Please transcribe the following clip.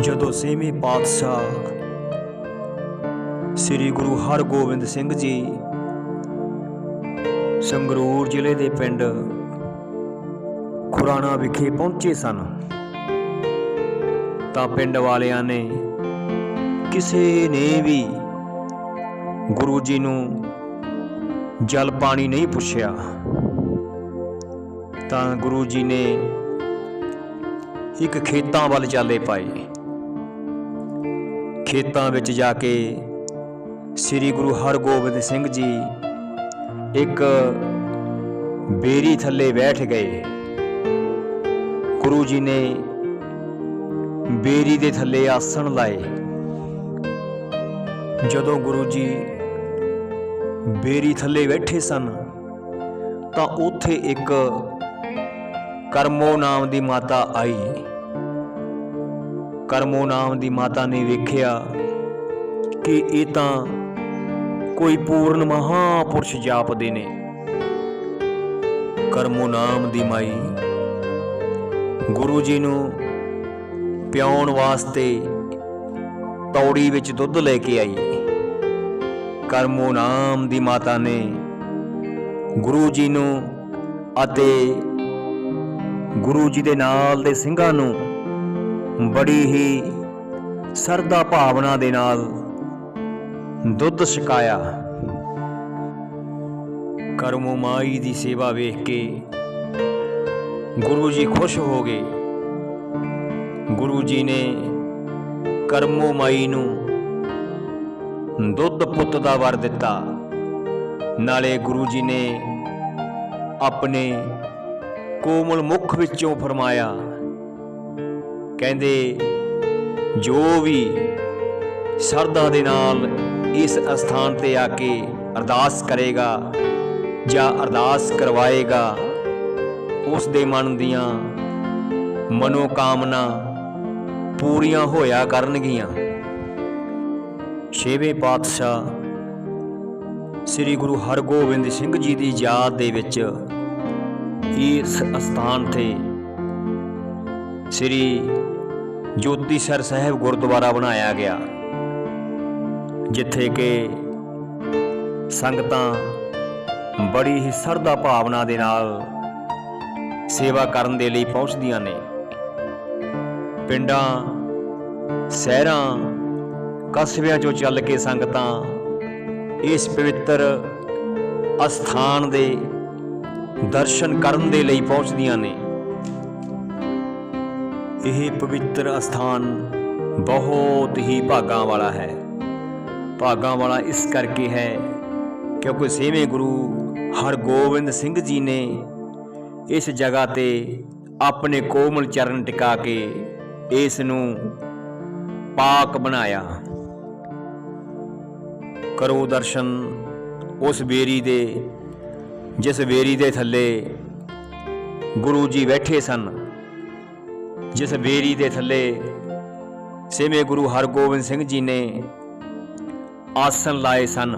ਜਦੋਂ ਛੇਵੇਂ ਪਾਤਸ਼ਾਹ ਸ੍ਰੀ ਗੁਰੂ ਹਰਗੋਬਿੰਦ ਸਿੰਘ ਜੀ ਸੰਗਰੂਰ ਜ਼ਿਲ੍ਹੇ ਦੇ ਪਿੰਡ ਖੁਰਾਣਾ ਵਿਖੇ ਪਹੁੰਚੇ ਸਨ, ਤਾਂ ਪਿੰਡ ਵਾਲਿਆਂ ਨੇ ਕਿਸੇ ਨੇ ਵੀ ਗੁਰੂ ਜੀ ਨੂੰ ਜਲ ਪਾਣੀ ਨਹੀਂ ਪੁੱਛਿਆ, ਤਾਂ ਗੁਰੂ ਜੀ ਨੇ ਇੱਕ ਖੇਤਾਂ ਵੱਲ ਚਾਲੇ ਪਾਏ। ਖੇਤਾਂ ਵਿੱਚ ਜਾ ਕੇ ਸ੍ਰੀ ਗੁਰੂ ਹਰਗੋਬਿੰਦ ਸਿੰਘ ਜੀ ਇੱਕ ਬੇਰੀ ਥੱਲੇ ਬੈਠ ਗਏ। ਗੁਰੂ ਜੀ ਨੇ ਬੇਰੀ ਦੇ ਥੱਲੇ ਆਸਣ ਲਾਏ। ਜਦੋਂ ਗੁਰੂ ਜੀ ਬੇਰੀ ਥੱਲੇ ਬੈਠੇ ਸਨ, ਤਾਂ ਉੱਥੇ ਇੱਕ ਕਰਮੋ ਨਾਮ ਦੀ ਮਾਤਾ ਆਈ। ਕਰਮੋ ਨਾਮ ਦੀ ਮਾਤਾ ਨੇ ਵੇਖਿਆ ਕਿ ਇਹ ਤਾਂ ਕੋਈ ਪੂਰਨ ਮਹਾਪੁਰਸ਼ ਜਾਪਦੇ ਨੇ। ਕਰਮੋ ਨਾਮ ਦੀ ਮਾਈ ਗੁਰੂ ਜੀ ਨੂੰ ਪਿਆਉਣ ਵਾਸਤੇ ਤੌੜੀ ਵਿੱਚ ਦੁੱਧ ਲੈ ਕੇ ਆਈ। ਕਰਮੋ ਨਾਮ ਦੀ ਮਾਤਾ ਨੇ ਗੁਰੂ ਜੀ ਨੂੰ ਅਤੇ ਗੁਰੂ ਜੀ ਦੇ ਨਾਲ ਦੇ ਸਿੰਘਾਂ ਨੂੰ ਬੜੀ ਹੀ ਸਰਦਾ ਭਾਵਨਾ ਦੇ ਨਾਲ ਦੁੱਧ ਛਕਾਇਆ। ਕਰਮੋ ਮਾਈ ਦੀ ਸੇਵਾ ਵੇਖ ਕੇ ਗੁਰੂ ਜੀ ਖੁਸ਼ ਹੋ ਗਏ। ਗੁਰੂ ਜੀ ਨੇ ਕਰਮੋ ਮਾਈ ਨੂੰ ਦੁੱਧ ਪੁੱਤ ਦਾ ਵਰ ਦਿੱਤਾ। ਨਾਲੇ ਗੁਰੂ ਜੀ ਨੇ ਆਪਣੇ ਕੋਮਲ ਮੁਖ ਵਿੱਚੋਂ ਫਰਮਾਇਆ ਕਹਿੰਦੇ, ਜੋ ਵੀ ਸਰਦਾ ਦੇ ਨਾਲ ਇਸ ਅਸਥਾਨ ਤੇ ਆ ਕੇ ਅਰਦਾਸ ਕਰੇਗਾ ਜਾਂ ਅਰਦਾਸ ਕਰਵਾਏਗਾ, ਉਸ ਦੇ ਮਨ ਦੀਆਂ ਮਨੋ ਕਾਮਨਾ ਪੂਰੀਆਂ ਹੋਇਆ ਕਰਨਗੀਆਂ। ਛੇਵੇਂ ਪਾਤਸ਼ਾਹ ਸ੍ਰੀ ਗੁਰੂ ਹਰਗੋਬਿੰਦ ਸਿੰਘ ਜੀ ਦੀ ਯਾਦ ਦੇ ਵਿੱਚ ਇਸ ਅਸਥਾਨ ਤੇ ਸ੍ਰੀ ਜੋਤੀਸਰ ਸਾਹਿਬ ਗੁਰਦੁਆਰਾ ਬਣਾਇਆ ਗਿਆ, ਜਿੱਥੇ ਕਿ ਸੰਗਤਾਂ ਬੜੀ ਹੀ ਸਰਦਾ ਭਾਵਨਾ ਦੇ ਨਾਲ ਸੇਵਾ ਕਰਨ ਦੇ ਲਈ ਪਹੁੰਚਦੀਆਂ ਨੇ। ਪਿੰਡਾਂ, ਸ਼ਹਿਰਾਂ, ਕਸਬਿਆਂ ਚੋਂ ਚੱਲ ਕੇ ਸੰਗਤਾਂ ਇਸ ਪਵਿੱਤਰ ਅਸਥਾਨ ਦੇ ਦਰਸ਼ਨ ਕਰਨ ਦੇ ਲਈ ਪਹੁੰਚਦੀਆਂ ਨੇ। ਇਹ ਪਵਿੱਤਰ ਅਸਥਾਨ ਬਹੁਤ ਹੀ ਭਾਗਾਂ ਵਾਲਾ ਹੈ। ਭਾਗਾਂ ਵਾਲਾ ਇਸ ਕਰਕੇ ਹੈ ਕਿਉਂਕਿ ਛੇਵੇਂ ਗੁਰੂ ਹਰਗੋਬਿੰਦ ਸਿੰਘ ਜੀ ਨੇ ਇਸ ਜਗ੍ਹਾ ਤੇ ਆਪਣੇ ਕੋਮਲ ਚਰਨ ਟਿਕਾ ਕੇ ਇਸ ਨੂੰ ਪਾਕ ਬਣਾਇਆ। ਕਰੋ ਦਰਸ਼ਨ ਉਸ ਬੇਰੀ ਦੇ, ਜਿਸ ਬੇਰੀ ਦੇ ਥੱਲੇ ਗੁਰੂ ਜੀ ਬੈਠੇ ਸਨ। ਜਿਸ ਬੇਰੀ ਦੇ ਥੱਲੇ ਛੇਵੇਂ ਗੁਰੂ ਹਰਗੋਬਿੰਦ ਸਿੰਘ ਜੀ ਨੇ ਆਸਣ ਲਾਏ ਸਨ।